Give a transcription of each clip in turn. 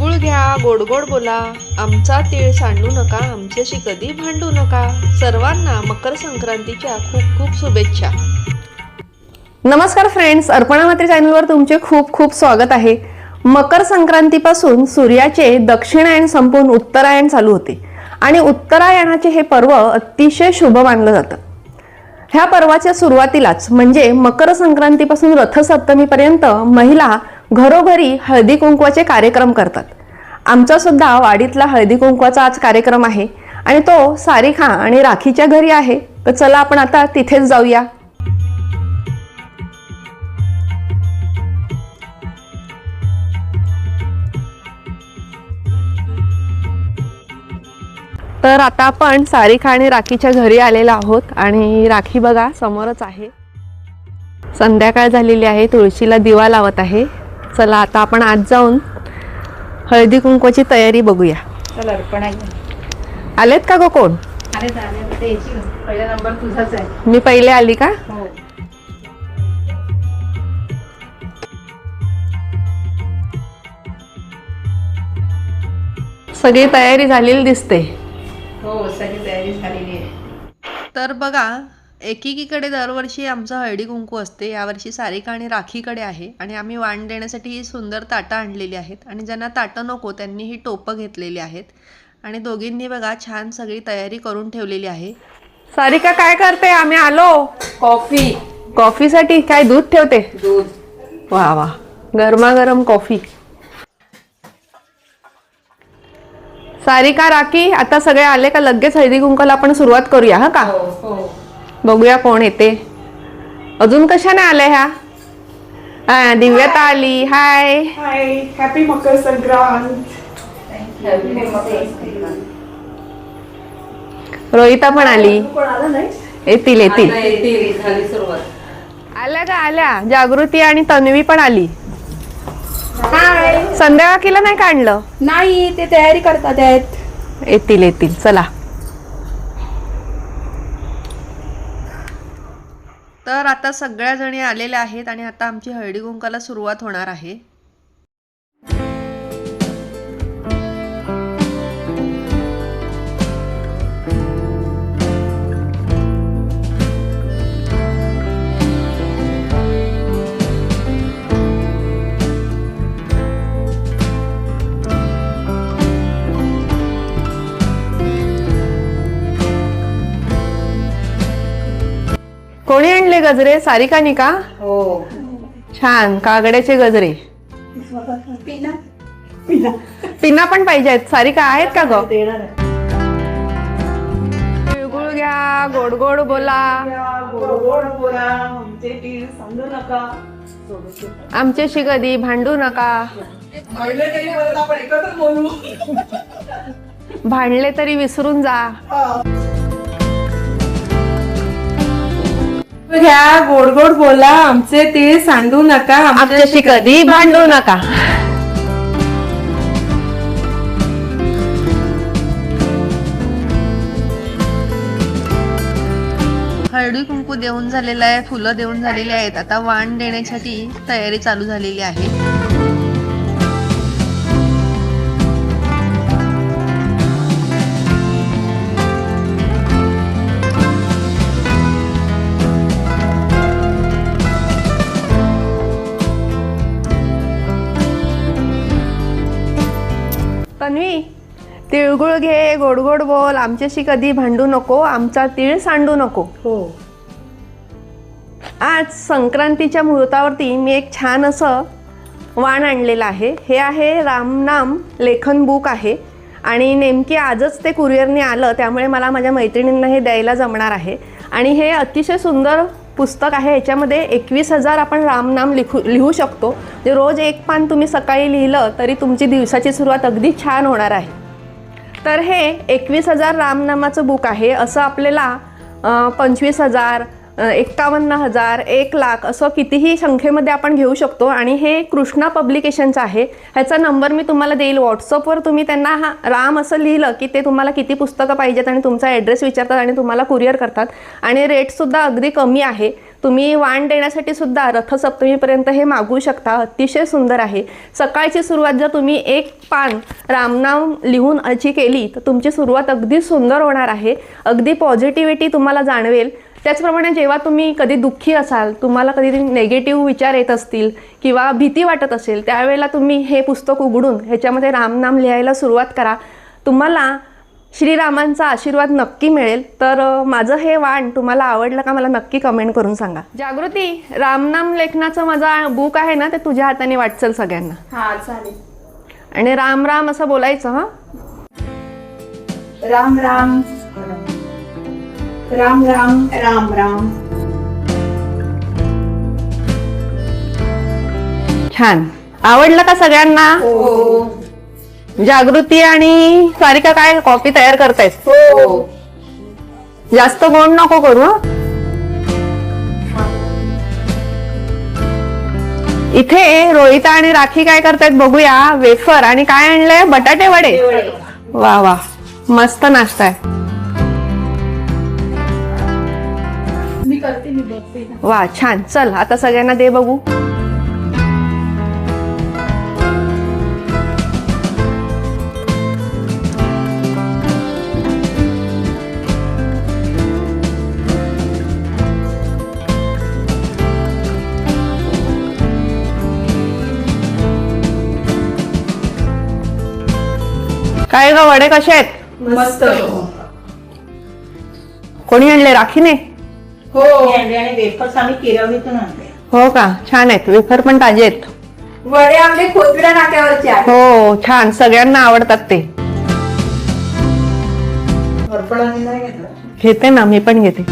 तिळगुळ घ्या गोड गोड बोला. आमचा तीळ सांडू नका आमच्याशी कधी भांडू नका. सर्वांना मकर संक्रांतीच्या खूप खूप शुभेच्छा. नमस्कार फ्रेंड्स अर्पणा मात्री चॅनलवर तुमचे खूप खूप स्वागत आहे. मकर संक्रांतीपासून सूर्याचे दक्षिणायन संपून उत्तरायण चालू होते. आणि उत्तरायणाचे हे पर्व अतिशय शुभ मानलं जातं. ह्या पर्वाच्या सुरुवातीलाच म्हणजे मकर संक्रांतीपासून रथसप्तमीपर्यंत महिला घरोघरी हळदी कुंकवाचे कार्यक्रम करतात. आमचा सुद्धा वाडीतला हळदी कुंकवाचा आज कार्यक्रम आहे आणि तो सारिखा आणि राखीच्या घरी आहे. तर चला आपण आता तिथेच जाऊया. तर आता आपण सारिका आणि राखीच्या घरी आलेलो आहोत आणि राखी बघा समोरच आहे. संध्याकाळ झालेली आहे तुळशीला दिवा लावत आहे. चला आता आपण आज जाऊन हळदी कुंकवाची तयारी बघूया. चला अर्पणा घेऊन आलेत का गो कोण? पहिला नंबर तुझाच आहे. मी पहिले आली का? हो. सगळी तयारी झालेली दिसते. हो सगळी तयारी झालेली आहे. तर बघा एकेकीकडे दरवर्षी आमचं हळदी कुंकू असते. यावर्षी सारिका आणि राखीकडे आहे. आणि आम्ही वाण देण्यासाठी ही सुंदर ताटं आणलेली आहेत. आणि ज्यांना ताटं नको त्यांनी ही टोपं घेतलेली आहेत. आणि दोघींनी बघा छान सगळी तयारी करून ठेवलेली आहे. सारिका काय करते? आम्ही आलो. कॉफी. कॉफीसाठी काय दूध ठेवते? दूध. वा वा. गरमागरम कॉफी. सारिका राखी आता सगळे आले का? लगेच हळदी कुंकाला आपण सुरुवात करूया हा का? हो हो. बघूया कोण येते. अजून कशाने आल्या ह्या? हा दिव्यता आली. Hi hi happy Makar Sankrant. Rohita पण आली. कोण आलं नाही येतील. येतील येतील झाली सुरुवात. आल्या का आल्या? जागृती आणि तन्वी पण आली. हाय संध्याकाळीला नाही काढलं नाही ते तयारी करतात आहेत. येतील येतील. चला. तर आता सगळ्या जणी आलेल्या आहेत आणि आता आमची हळदी कुंकाला सुरुवात होणार आहे. आणले गजरे? सारिकानी का? हो. छान. कागड्याचे गजरे. पिना. पिना. पिना पण पाहिजे आहेत. सारिका आहेत का ग? देणार आहे. तिळगुळ घ्या गोड गोड बोला. गोड गोड बोला. आमचे तीळ सांगू नका. आमच्याशी कधी भांडू नका. भांडले तरी विसरून जा. घ्या गोड गोड बोला आमचे तीळ सांडू नका आमच्याशी कधी भांडू नका. हळदी कुंकू देऊन झालेलं आहे फुलं देऊन झालेली आहेत. आता वाण देण्यासाठी तयारी चालू झालेली आहे. तिळगुळ घे गोड गोड बोल. आमच्याशी कधी भांडू नको आमचा तीळ सांडू नको. हो. आज संक्रांतीच्या मुहूर्तावरती मी एक छान असं वाण आणलेलं आहे. हे आहे रामनाम लेखन बुक आहे. आणि नेमकी आजच ते कुरिअरने आलं त्यामुळे मला माझ्या मैत्रिणींना हे द्यायला जमणार आहे. आणि हे अतिशय सुंदर पुस्तक आहे याच्यामध्ये एकवीस हजार आपण रामनाम लिखू लिहू शकतो. जे रोज एक पान तुम्ही सकाळी लिहिलं तरी तुमची दिवसाची सुरुवात अगदी छान होणार आहे. तर हे एकवीस हजार रामनामाचं बुक आहे. असं आपल्याला पंचवीस हजार एक्कावन्न हजार एक लाख असं कितीही संख्येमध्ये आपण घेऊ शकतो. आणि हे कृष्णा पब्लिकेशनचं आहे. ह्याचा नंबर मी तुम्हाला देईल. व्हॉट्सअपवर तुम्ही त्यांना हा राम असं लिहिलं की ते तुम्हाला किती पुस्तकं पाहिजेत आणि तुमचा ॲड्रेस विचारतात आणि तुम्हाला कुरिअर करतात. आणि रेटसुद्धा अगदी कमी आहे. तुम्ही वाण देण्यासाठी सुद्धा रथसप्तमीपर्यंत हे मागू शकता. अतिशय सुंदर आहे. सकाळची सुरुवात जर तुम्ही एक पान रामनाम लिहून अची केली तर तुमची सुरुवात अगदी सुंदर होणार आहे. अगदी पॉझिटिव्हिटी तुम्हाला जाणवेल. त्याचप्रमाणे जेव्हा तुम्ही कधी दुःखी असाल तुम्हाला कधी नेगेटिव्ह विचार येत असतील किंवा भीती वाटत असेल त्यावेळेला तुम्ही हे पुस्तक उघडून ह्याच्यामध्ये रामनाम लिहायला सुरुवात करा. तुम्हाला श्रीरामांचा आशीर्वाद नक्की मिळेल. तर माझं हे वाण तुम्हाला आवडलं का मला नक्की कमेंट करून सांगा. जागृती रामनाम लेखनाचं माझा बुक आहे ना ते तुझ्या हाताने वाटचल सगळ्यांना. हा चालेल. आणि राम राम असं बोलायचं हां? राम राम. राम राम राम राम. छान. आवडलं का सगळ्यांना? जागृती आणि सारिका काय कॉफी तयार करतायत? हो. जास्त गोड नको करू. इथे रोहिता आणि राखी काय करतायत बघूया. वेफर आणि काय आणलंय? बटाटे वडे. वा वा. मस्त नाश्ता आहे मी करते मी बघते. वा छान. चल आता सगळ्यांना दे बघू. काय ग वडे कसे आहेत? मस्त. कोणी आणले? राखीने? हो. आणि वेफर्स आम्ही किरवणीतून आणले हो का? छान आहेत. वेफर पण ताजे आहेत. वडे आमचे खोतड्या नाक्यावरचे आहे हो छान. सगळ्यांना आवडतात ते. अर्पणाने नाही घेतलं. घेते ना मी पण घेते.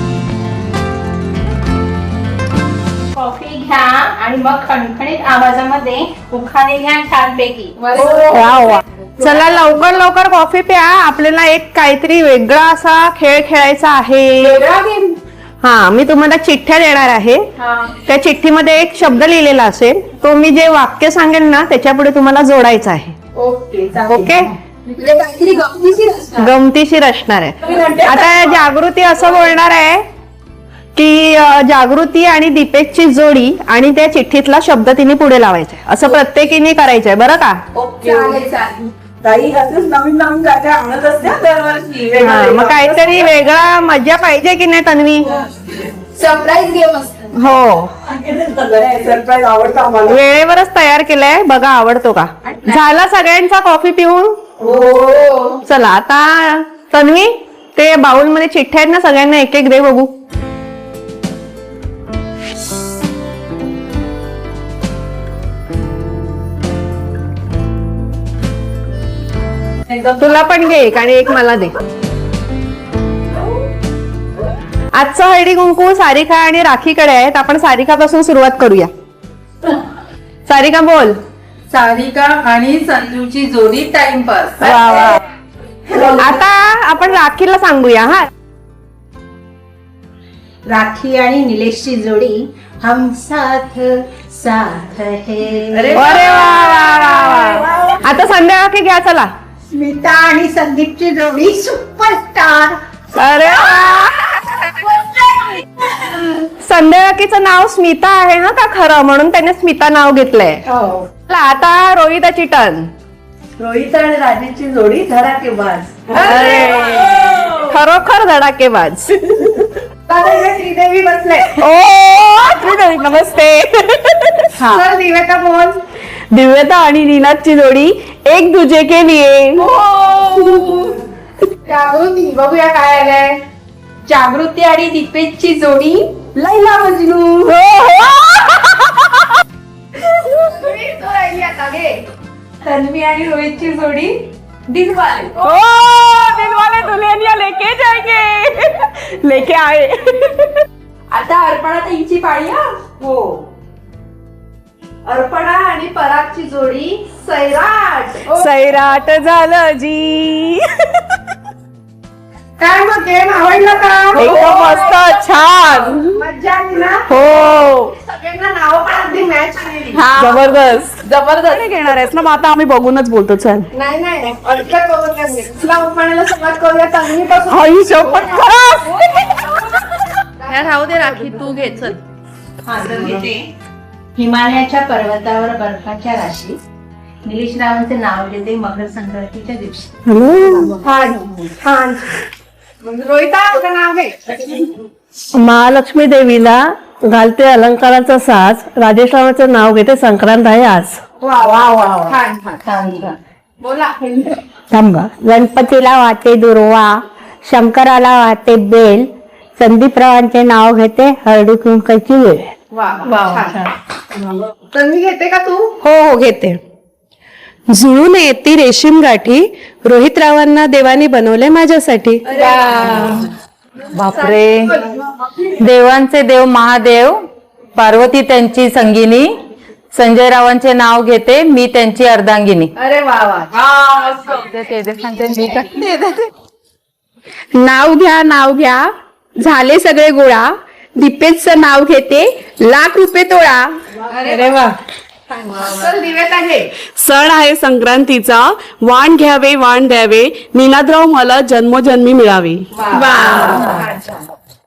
कॉफी घ्या आणि मग खणखणीत आवाजामध्ये उखाणे घ्या छानपैकी. वा वा. चला लवकर लवकर कॉफी प्या. आपल्याला एक काहीतरी वेगळा असा खेळ खेळायचा आहे. हा मी तुम्हाला चिठ्ठ्या देणार आहे. त्या चिठ्ठीमध्ये एक शब्द लिहिलेला असेल. तो मी जे वाक्य सांगेल ना त्याच्या पुढे तुम्हाला जोडायचं आहे. ओके गमतीशीर असणार. आहे. आता जागृती असं बोलणार आहे की जागृती आणि दीपेशची जोडी आणि त्या चिठ्ठीतला शब्द तिने पुढे लावायचा आहे. असं प्रत्येकीने करायचंय बरं का? ताई असंच नवीन नवीन काय काय आणत असते दरवर्षी. हा, वेगळं. मग काहीतरी वेगळा मजा पाहिजे की नाही तन्वी? सरप्राईज गेम असतं. हो. सरप्राईज आवडतं आम्हाला. वेळेवरच तयार केलंय बघा आवडतो का? झाला सगळ्यांचा कॉफी पिऊन? हो. चला आता तन्वी ते बाउलमध्ये चिठ्ठ्या आहेत ना सगळ्यांना एक एक दे बघू. तुला पण घे एक आणि एक मला दे. आजचं हळदी कुंकू सारिका आणि राखीकडे आहेत. आपण सारिकापासून सुरुवात करूया. सारिका बोल. सारिका आणि संजूची जोडी टाइमपास वा वा. आता आपण राखीला सांगूया हा. राखी आणि निलेशची जोडी हम साथ साथ है. अरे वा. वा वा वा. आता संध्याकाळी घ्या चला. स्मिता आणि संदीपची जोडी सुपरस्टार अरे. संध्याकाळीचं नाव स्मिता आहे हा का खरं? म्हणून त्याने स्मिता नाव घेतलंय. हो. चला, आता रोहिताची टर्न रोहित आणि राजेची जोडी धडाकेबाज. अरे खरोखर धडाकेबाज. श्रीदेवी बसले. ओ श्रीदेवी, नमस्ते. चल दिवेका बोल? दिव्यता आणि नीनाची जोडी एक दुजे के लिए. जागृती बघूया काय आलंय. जागृती आणि दीपेशची जोडी लैला मजनू हो, हो. तन्वी आणि रोहितची जोडी दिलवाले. ओ दिलवाले दुल्हनिया लेके जाएंगे लेके आए आता अर्पणा ताईंची पाळी हा? हो. अर्पणा आणि परागची जोडी सैराट. सैराट झालं जी. काय मग गेम आवडला का? एकदम मस्त छान. मज्जा आली ना? हो. सगळ्यांना नावं पण अगदी मॅच आलेली जबरदस्त. जबरदस्त. घेणार आहेस ना मग आता आम्ही बघूनच बोलतो चल. नाही नाही. अडकत बघत नाही तुला अर्पणाला सुरुवात करूया आई शपथ खरंच? राहू दे राखी तू घे चल. हा तर घेते हिमालयाच्या पर्वतावर बर्फाच्या राशी. निलेश रावांचे नाव घेते मकर संक्रांतीच्या दिवशी. छान. रोहिता तुझं नाव घे. महालक्ष्मी देवीला घालते अलंकाराचा साज. राजेश्वराचं नाव घेते संक्रांत आहे आज. वा वा वा छान छान. बोला. थांबा गणपतीला वाहते दुर्वा शंकराला वाहते बेल संदीपरावांचे नाव घेते हळदी कुंकाची वेळ. घेते का तू? हो हो घेते. जुळून येती रेशीम गाठी रोहितरावांना देवानी बनवले माझ्यासाठी. बापरे. देवांचे देव महादेव पार्वती त्यांची संगिनी संजय रावांचे नाव घेते मी त्यांची अर्धांगिनी. अरे वा वा. नाव घ्या नाव घ्या. झाले सगळे गोळा. दीपेशचं नाव घेते. लाख रुपये तोळा. अरे वा. सण आहे संक्रांतीचा. वाण घ्यावे वाण द्यावे. निनादराव मला जन्मोजन्मी मिळावे.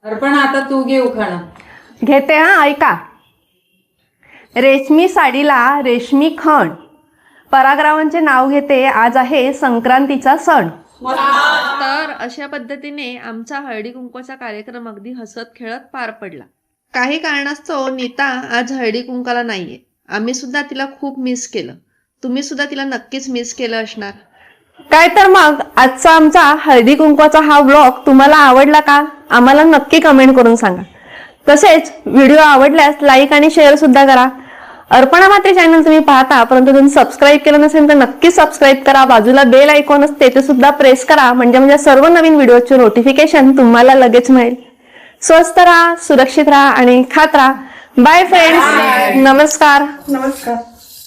अर्पण आता तू घे उखाणा. घेते हा ऐका. रेशमी साडीला रेशमी खण. परागरावांचे नाव घेते. आज आहे संक्रांतीचा सण. तर अशा पद्धतीने आमचा हळदी कुंकवाचा कार्यक्रम अगदी हसत खेळत पार पडला. काही कारणास्तव नीता आज हळदी कुंकाला नाहीये. आम्ही सुद्धा तिला खूप मिस केलं. तुम्ही सुद्धा तिला नक्कीच मिस केलं असणार. काय तर मग आजचा आमचा हळदी कुंकवाचा हा व्लॉग तुम्हाला आवडला का? आम्हाला नक्की कमेंट करून सांगा. तसेच व्हिडिओ आवडल्यास लाईक आणि शेअर सुद्धा करा. अर्पणा माते चॅनल तुम्ही पाहता परंतु तुम्ही सबस्क्राईब केलं नसेल तर नक्की सबस्क्राईब करा. बाजूला बेल आयकॉन असते ते सुद्धा प्रेस करा. म्हणजे म्हणजे सर्व नवीन व्हिडिओचे नोटिफिकेशन तुम्हाला लगेच मिळेल. स्वस्त राहा सुरक्षित राहा आणि खात राहा. बाय फ्रेंड्स नमस्कार. नमस्कार.